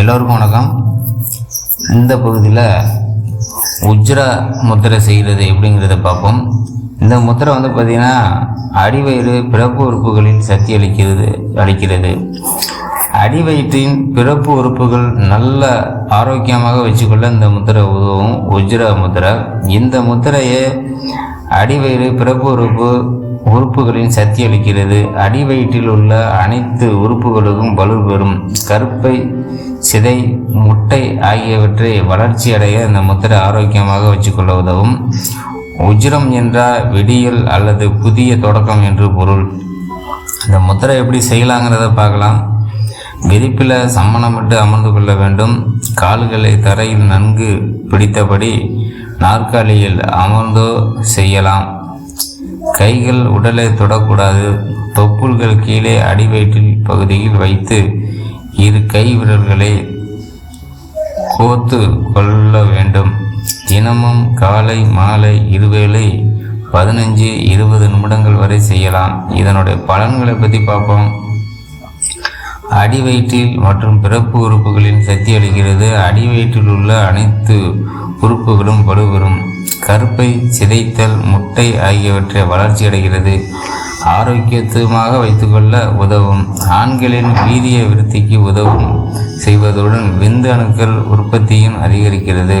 எல்லோருக்கும் வணக்கம். இந்த பகுதியில் உஜ்ரா முத்திரை செய்கிறது எப்படிங்கிறத பார்ப்போம். இந்த முத்திரை வந்து பார்த்திங்கன்னா அடிவயிறு பிறப்பு உறுப்புகளில் சக்தி அளிக்கிறது அளிக்கிறது. அடிவயிற்றின் பிறப்பு உறுப்புகள் நல்ல ஆரோக்கியமாக வச்சுக்கொள்ள இந்த முத்திரை உதவும் உஜ்ரா முத்திரை. இந்த முத்திரையை அடிவயிறு பிறப்பு உறுப்பு உறுப்புகளின் சக்தி அளிக்கிறது அடிவயிற்றில் உள்ள அனைத்து உறுப்புகளுக்கும் வலு பெறும். கருப்பை சிதை முட்டை ஆகியவற்றை வளர்ச்சி அடைய இந்த முத்திரை ஆரோக்கியமாக வச்சுக்கொள்ள உதவும். உஜ்ரம் என்றால் விடியல் அல்லது புதிய தொடக்கம் என்று பொருள். இந்த முத்திரை எப்படி செய்யலாங்கிறத பார்க்கலாம். விரிப்பில் சம்மணமிட்டு அமர்ந்து கொள்ள வேண்டும். கால்களை தரையில் நன்கு பிடித்தபடி நாற்காலியில் அமர்ந்தோ செய்யலாம். கைகள் உடலை தொடக்கூடாது. தொப்புள்கள் கீழே அடிவயிற்றில் பகுதியில் வைத்து இரு கை விரல்களை கோத்து கொள்ள வேண்டும். தினமும் காலை மாலை இருவேளை பதினஞ்சு இருபது நிமிடங்கள் வரை செய்யலாம். இதனுடைய பலன்களை பற்றி பார்ப்போம். அடிவயிற்றில் மற்றும் பிறப்பு உறுப்புகளின் சக்தி அளிக்கிறது. அடிவயிற்றில் உள்ள அனைத்து உறுப்புகளும் வலுவரும் கருப்பை சிதைத்தல் முட்டை ஆகியவற்றை வளர்ச்சி அடைகிறது. ஆரோக்கியத்துவமாக வைத்துக்கொள்ள உதவும். ஆண்களின் வீரிய விருத்திக்கு உதவும். செய்வதுடன் விந்து அணுக்கள் உற்பத்தியும் அதிகரிக்கிறது.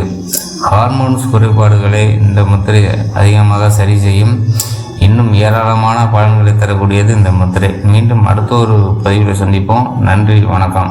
ஹார்மோன்ஸ் குறைபாடுகளை இந்த முத்திரை அதிகமாக சரி செய்யும். இன்னும் ஏராளமான பலன்களை தரக்கூடியது இந்த முத்திரை. மீண்டும் அடுத்த ஒரு பதிவில் சந்திப்போம். நன்றி வணக்கம்.